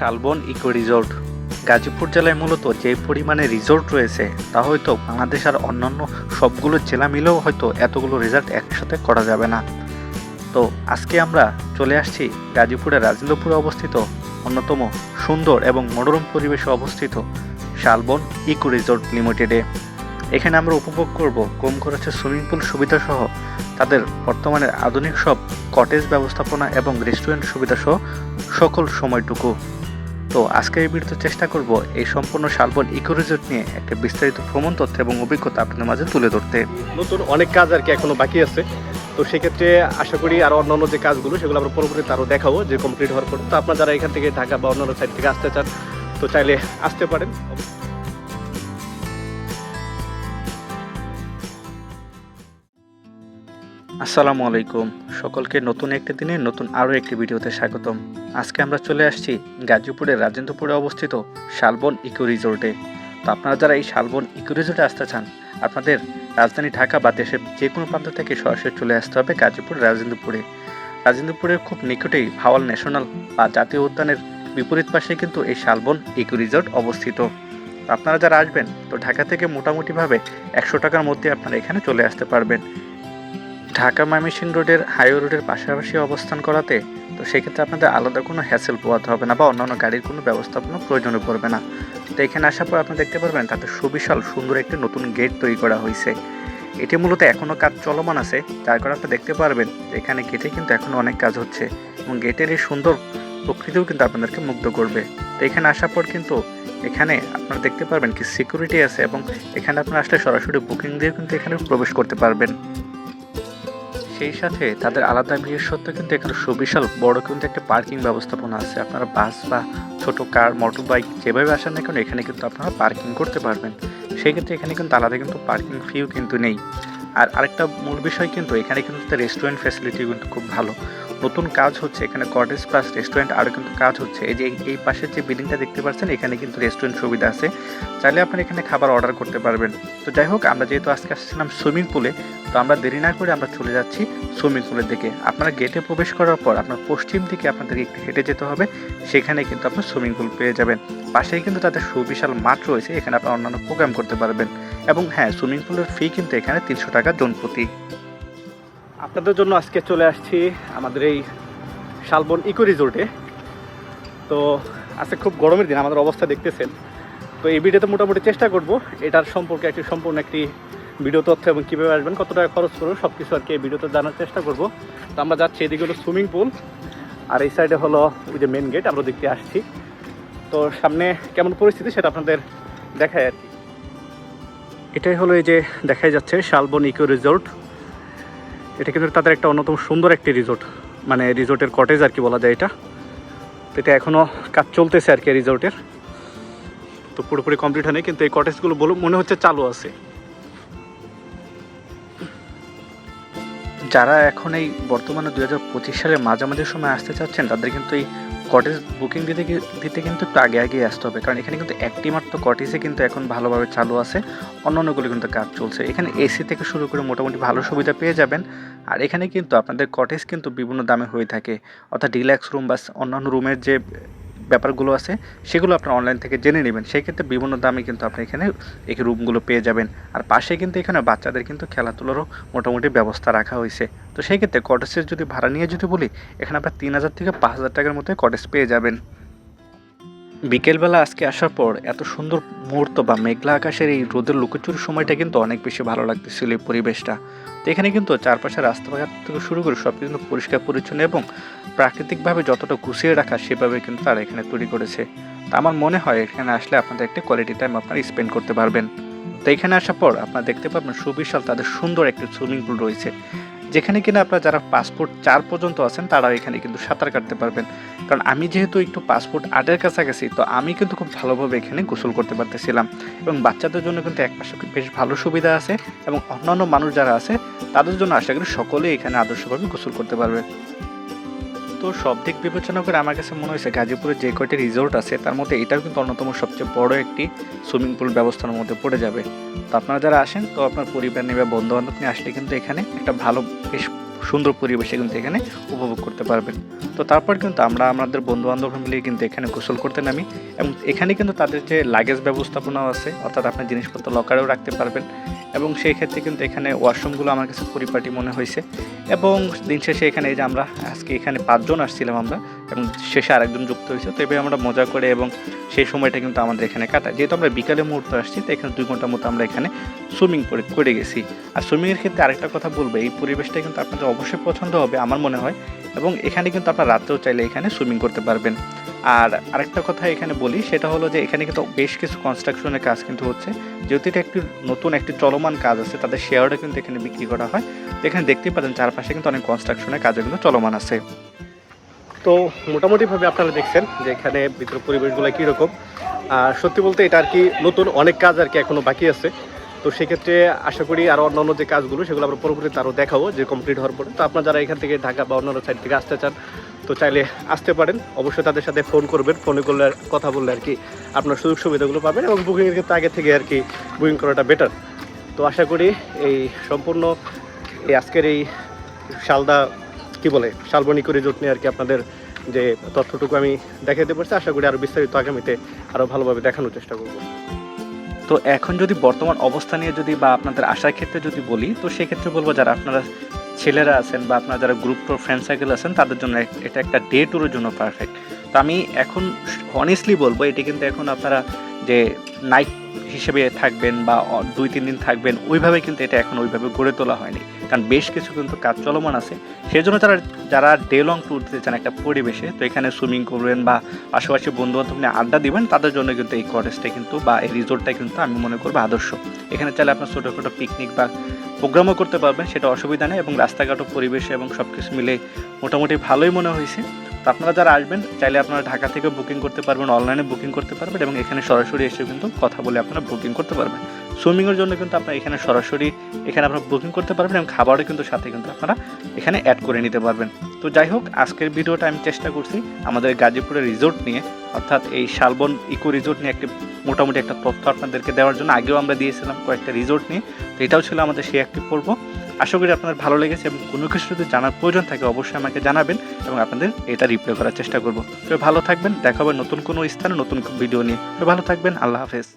শালবন eco resort. Gazipur জেলায় মূলত যে পরিমাণে রিসোর্ট রয়েছে, তা হয়তো বাংলাদেশ আর অন্যান্য সবগুলো জেলা মিলেও হয়তো এতগুলো রিসোর্ট একসাথে করা যাবে না। তো আজকে আমরা চলে আসছি গাজীপুরের রাজেন্দ্রপুরে অবস্থিত অন্যতম সুন্দর এবং মনোরম পরিবেশে অবস্থিত শালবন ইকো রিসোর্ট লিমিটেডে। এখানে আমরা উপভোগ করব কম খরচে সুইমিং পুল সুবিধা সহ তাদের বর্তমানে আধুনিক সব কটেজ ব্যবস্থাপনা এবং রেস্টুরেন্ট সুবিধা সহ সকল সময়টুকু। তো আজকে এই ভিডিওতে চেষ্টা করব এই সম্পূর্ণ শালবন ইকো রিসোর্ট নিয়ে একটা বিস্তারিত ভ্রমণ তথ্য এবং অভিজ্ঞতা আপনাদের মাঝে তুলে ধরতে। নতুন অনেক কাজ আর কি এখনও বাকি আছে। তো সেক্ষেত্রে আশা করি আরও অন্যান্য যে কাজগুলো, সেগুলো আমরা পরবর্তীতে আরও দেখাবো যে কমপ্লিট হওয়ার পর। তো আপনারা যারা এখান থেকে ঢাকা বা অন্যান্য সাইড থেকে আসতে চান, তো চাইলে আসতে পারেন। আসসালামু আলাইকুম। সকলকে নতুন একটি দিনে নতুন আরও একটি ভিডিওতে স্বাগতম। আজকে আমরা চলে আসছি গাজীপুরের রাজেন্দ্রপুরে অবস্থিত শালবন ইকো রিসোর্টে। তো আপনারা যারা এই শালবন ইকো রিসোর্টে আসতে চান, আপনাদের রাজধানী ঢাকা বা দেশের যে কোনো প্রান্ত থেকে সরাসরি চলে আসতে হবে গাজীপুর রাজেন্দ্রপুরে। রাজেন্দ্রপুরের খুব নিকটেই ভাওয়াল ন্যাশনাল বা জাতীয় উদ্যানের বিপরীত পাশে কিন্তু এই শালবন ইকো রিসোর্ট অবস্থিত। আপনারা যারা আসবেন, তো ঢাকা থেকে মোটামুটিভাবে একশো টাকার মধ্যে আপনারা এখানে চলে আসতে পারবেন। ঢাকা ময়মনসিং রোডের হাইওয়ে রোডের পাশাপাশি অবস্থান করাতে, তো সেক্ষেত্রে আপনাদের আলাদা কোনো হ্যাসেল পোয়াতে হবে না বা অন্যান্য গাড়ির কোনো ব্যবস্থাপনা প্রয়োজনে পড়বে না। তো এখানে আসার পর আপনি দেখতে পারবেন তাতে সুবিশাল সুন্দর একটি নতুন গেট তৈরি করা হয়েছে এটি মূলত এখনও কাজ চলমান আছে যার কারণে আপনি দেখতে পারবেন এখানে গেটে কিন্তু এখনও অনেক কাজ হচ্ছে এবং গেটের এই সুন্দর প্রকৃতিও কিন্তু আপনাদেরকে মুগ্ধ করবে। তো এখানে আসার পর কিন্তু এখানে আপনারা দেখতে পারবেন কি সিকিউরিটি আছে এবং এখানে আপনারা আসলে সরাসরি বুকিং দিয়ে কিন্তু এখানে প্রবেশ করতে পারবেন। সেই সাথে তাদের আলাদা সত্ত্বেও কিন্তু এখানে সুবিশাল বড় কিন্তু একটা পার্কিং ব্যবস্থাপনা আছে। আপনারা বাস বা ছোট কার, মোটর বাইক যেভাবে আসেন না কেন, এখানে কিন্তু আপনারা পার্কিং করতে পারবেন। সেক্ষেত্রে এখানে কিন্তু আলাদা কিন্তু পার্কিং ফিও কিন্তু নেই। আর আরেকটা মূল বিষয় কিন্তু এখানে কিন্তু রেস্টুরেন্ট ফ্যাসিলিটি কিন্তু খুব ভালো। নতুন কাজ হচ্ছে এখানে কটেজ প্লাস রেস্টুরেন্ট আরও কিন্তু কাজ হচ্ছে। এই যে এই- পাশের যে বিল্ডিংটা দেখতে পাচ্ছেন, এখানে কিন্তু রেস্টুরেন্ট সুবিধা আছে। চাইলে আপনারা এখানে খাবার অর্ডার করতে পারবেন। তো যাই হোক, আমরা যেহেতু আজকে আসছিলাম সুইমিং পুলে তো আমরা দেরি না করে আমরা চলে যাচ্ছি সুইমিং পুলের দিকে। আপনারা গেটে প্রবেশ করার পর আপনার পশ্চিম দিকে আপনাদেরকে একটু হেঁটে যেতে হবে। সেখানে কিন্তু আপনার সুইমিং পুল পেয়ে যাবেন। পাশেই কিন্তু তাদের সুবিশাল মাঠ রয়েছে, এখানে আপনার অন্যান্য প্রোগ্রাম করতে পারবেন। এবং হ্যাঁ সুইমিং পুলের ফি কিন্তু এখানে তিনশো টাকা জন প্রতি আপনাদের জন্য আজকে চলে আসছি আমাদের এই শালবন ইকো রিসোর্টে। তো আজকে খুব গরমের দিন, আমাদের অবস্থা দেখতেছেন। তো এই ভিডিওতে মোটামুটি চেষ্টা করব এটার সম্পর্কে একটি সম্পূর্ণ একটি ভিডিও তথ্য এবং কীভাবে আসবেন, কত টাকা খরচ করব সব কিছু আর কি এই ভিডিওতে জানার চেষ্টা করব। তো আমরা যাচ্ছি, এদিকে হলো সুইমিং পুল, আর এই সাইডে হলো ওই যে মেন গেট আমরা দেখতে আসছি। তো সামনে কেমন পরিস্থিতি সেটা আপনাদের দেখায় আর কি। এটাই হলো এই যে দেখাই যাচ্ছে শালবন ইকো রিসোর্ট। এটা কিন্তু তাদের একটা অন্যতম সুন্দর একটি রিসোর্ট মানে রিসোর্টের কটেজ আর কি বলা যায় এটা। তো এটা এখনও কাজ চলতেছে আর কি রিসোর্টের তো পুরোপুরি কমপ্লিট হয়নি, কিন্তু এই কটেজগুলো বলে মনে হচ্ছে চালু আছে। যারা এখন এই বর্তমানে দু হাজার পঁচিশ সালের মাঝামাঝি সময় আসতে চাচ্ছেন, তাদের কিন্তু এই কটেজ বুকিং দিতে দিতে কিন্তু একটু আগে আগেই আসতে হবে। কারণ এখানে কিন্তু একটি মাত্র কটেজে কিন্তু এখন ভালোভাবে চালু আছে। অন্য অন্যগুলো কিন্তু কাজ চলছে। এখানে এসি থেকে শুরু করে মোটামুটি ভালো সুবিধা পেয়ে যাবেন। আর এখানে কিন্তু আপনাদের কটেজ কিন্তু বিভিন্ন দামে হয়ে থাকে। অর্থাৎ ডিল্যাক্স রুম বা অন্যান্য রুমের যে ব্যাপারগুলো আছে, সেগুলো আপনার অনলাইন থেকে জেনে নেবেন। সেই ক্ষেত্রে বিভিন্ন দামে কিন্তু আপনি এখানে এই রুমগুলো পেয়ে যাবেন। আর পাশে কিন্তু এখানে বাচ্চাদের কিন্তু খেলাধুলারও মোটামুটি ব্যবস্থা রাখা হয়েছে। তো সেই ক্ষেত্রে কটেজের যদি ভাড়া নিয়ে যদি বলি, এখানে আপনার তিন হাজার থেকে পাঁচ হাজার টাকার মধ্যে কটেজ পেয়ে যাবেন। বিকেলবেলা আজকে আসার পর এত সুন্দর মুহূর্ত বা মেঘলা আকাশের এই রোদের লুকোচুর সময়টা কিন্তু অনেক বেশি ভালো লাগতেছিল এই পরিবেশটা। তো এখানে কিন্তু চারপাশে রাস্তাঘাট থেকে শুরু করে সব কিন্তু পরিষ্কার, পরিচ্ছন্ন এবং প্রাকৃতিকভাবে যতটা গুছিয়ে রাখা সেভাবে কিন্তু তারা এখানে তৈরি করেছে। তা আমার মনে হয় এখানে আসলে আপনাদের একটা কোয়ালিটি টাইম আপনারা স্পেন্ড করতে পারবেন। তো এখানে আসার পর আপনারা দেখতে পাবেন সুবিশাল তাদের সুন্দর একটি সুইমিং পুল রয়েছে। যেখানে কিনা আপনার যারা পাসপোর্ট চার পর্যন্ত আছেন, তারাও এখানে কিন্তু সাঁতার কাটতে পারবেন। কারণ আমি যেহেতু একটু পাসপোর্ট আটের কাছাকাছি, তো আমি কিন্তু খুব ভালোভাবে এখানে গোসল করতে পারতেছিলাম। এবং বাচ্চাদের জন্য কিন্তু এক পাশে বেশ ভালো সুবিধা আছে এবং অন্যান্য মানুষ যারা আছে, তাদের জন্য আশা করি সকলেই এখানে আদর্শভাবে গোসল করতে পারবে। তো সব দিক বিবেচনা করে আমার কাছে মনে হয়েছে গাজীপুরে যে কয়টি রিসোর্ট আছে, তার মধ্যে এটাও কিন্তু অন্যতম সবচেয়ে বড় একটি সুইমিং পুল ব্যবস্থার মধ্যে পড়ে যাবে। তো আপনারা যারা আসেন, তো আপনার পরিবার নিয়ে বা বন্ধু বান্ধব নিয়ে আসলে কিন্তু এখানে একটা ভালো, বেশ সুন্দর পরিবেশে কিন্তু এখানে উপভোগ করতে পারবেন। তো তারপর কিন্তু আমরা আমাদের বন্ধু বান্ধব মিলে কিন্তু এখানে গোসল করতে নামি এবং এখানে কিন্তু তাদের যে লাগেজ ব্যবস্থাপনাও আছে, অর্থাৎ আপনার জিনিসপত্র লকারেও রাখতে পারবেন এবং সেই ক্ষেত্রে কিন্তু এখানে ওয়াশরুমগুলো আমার কাছে পরিপাটি মনে হয়েছে। এবং দিন শেষে এখানে এই যে আমরা আজকে এখানে পাঁচজন আসছিলাম আমরা, এবং শেষে আরেকজন যুক্ত হয়েছে। তো এভাবে আমরা মজা করে এবং সেই সময়টা কিন্তু আমাদের এখানে কাটায় যেহেতু আমরা বিকালে মুহূর্তে আসছি, তো এখানে দুই ঘণ্টার মতো আমরা এখানে সুইমিং করে করে গেছি। আর সুইমিংয়ের ক্ষেত্রে আরেকটা কথা বলব, এই পরিবেশটা কিন্তু আপনাদের অবশ্যই পছন্দ হবে, আমার মনে হয়। এবং এখানে কিন্তু আপনারা রাত্রেও চাইলে এখানে সুইমিং করতে পারবেন। আর আরেকটা কথা এখানে বলি, সেটা হলো যে এখানে কিন্তু বেশ কিছু কনস্ট্রাকশনের কাজ কিন্তু হচ্ছে। যেহেতু এটা একটি নতুন, একটি চলমান কাজ আছে, তাদের শেয়ারটা কিন্তু এখানে বিক্রি করা হয়। তো এখানে দেখতেই পাচ্ছেন চারপাশে কিন্তু অনেক কনস্ট্রাকশনের কাজও কিন্তু চলমান আছে। তো মোটামুটিভাবে আপনারা দেখছেন যে এখানে ভিতর পরিবেশগুলো কীরকম। আর সত্যি বলতে এটা আর কি নতুন, অনেক কাজ আর কি এখনও বাকি আছে। তো সেক্ষেত্রে আশা করি আরও অন্যান্য যে কাজগুলো, সেগুলো আমরা পরবর্তীতে আরও দেখাবো যে কমপ্লিট হওয়ার পরে। তো আপনারা যারা এখান থেকে ঢাকা বা অন্যান্য সাইড থেকে আসতে চান তো চাইলে আসতে পারেন। অবশ্যই তাদের সাথে ফোন করবেন ফোনে করলে কথা বললে আর কি আপনার সুযোগ সুবিধাগুলো পাবেন এবং বুকিংয়ের ক্ষেত্রে আগে থেকে আর কি বুকিং করাটা বেটার তো আশা করি এই সম্পূর্ণ এই আজকের এই শালদা, কি বলে শালবনিক রিজোর্ট নিয়ে আর কি আপনাদের যে তথ্যটুকু আমি দেখাতে পারছি, আশা করি আরও বিস্তারিত আগামীতে আরও ভালোভাবে দেখানোর চেষ্টা করব। তো এখন যদি বর্তমান অবস্থা নিয়ে যদি বা আপনাদের আশার ক্ষেত্রে যদি বলি, তো সেক্ষেত্রে বলব যারা আপনারা ছেলেরা আছেন বা আপনার যারা গ্রুপ টুর ফ্রেন্ড সার্কেল আছেন, তাদের জন্য এটা একটা ডে ট্যুরের জন্য পারফেক্ট তো আমি এখন অনেস্টলি বলব, এটি কিন্তু এখন আপনারা যে নাইট হিসেবে থাকবেন বা দুই, তিন দিন থাকবেন, ওইভাবে কিন্তু এটা এখন ওইভাবে গড়ে তোলা হয়নি। কারণ বেশ কিছু কিন্তু কাজ চলমান আছে। সেই জন্য যারা যারা ডে লং ট্যুর দিতে চান একটা পরিবেশে, তো এখানে সুইমিং করবেন বা আশেপাশে বন্ধু বান্ধব নিয়ে আড্ডা দিবেন, তাদের জন্য কিন্তু এই কটেজটা কিন্তু বা এই রিসোর্টটা কিন্তু আমি মনে করব আদর্শ। এখানে চাইলে আপনার ছোটোখাটো পিকনিক বা প্রোগ্রামও করতে পারবেন সেটা অসুবিধা নেই এবং রাস্তাঘাটও, পরিবেশ এবং সব কিছু মিলে মোটামুটি ভালোই মনে হয়েছে। তো আপনারা যারা আসবেন, চাইলে আপনারা ঢাকা থেকে বুকিং করতে পারবেন অনলাইনে বুকিং করতে পারবেন এবং এখানে সরাসরি এসে কিন্তু কথা বলে আপনারা বুকিং করতে পারবেন। সুইমিংয়ের জন্য কিন্তু আপনারা এখানে সরাসরি, এখানে আপনারা বুকিং করতে পারবেন এবং খাবারও কিন্তু সাথে কিন্তু আপনারা এখানে অ্যাড করে নিতে পারবেন। তো যাই হোক, আজকের ভিডিওটা আমি চেষ্টা করছি আমাদের গাজীপুরের রিসোর্ট নিয়ে অর্থাৎ এই শালবন ইকো রিসোর্ট নিয়ে একটি মোটামুটি একটা তথ্য আপনাদেরকে দেওয়ার জন্য আগেও আমরা দিয়েছিলাম কয়েকটা রিসোর্ট নিয়ে, তো এটাও ছিল আমাদের সেই একটি পর্ব। আশা করি আপনাদের ভালো লেগেছে এবং কোনো কিছু যদি জানার প্রয়োজন থাকে অবশ্যই আমাকে জানাবেন এবং আপনাদের এটা রিপ্লাই করার চেষ্টা করব। তো ভালো থাকবেন, দেখা হবে নতুন কোনো স্থানে নতুন ভিডিও নিয়ে। তো ভালো থাকবেন, আল্লাহ হাফেজ।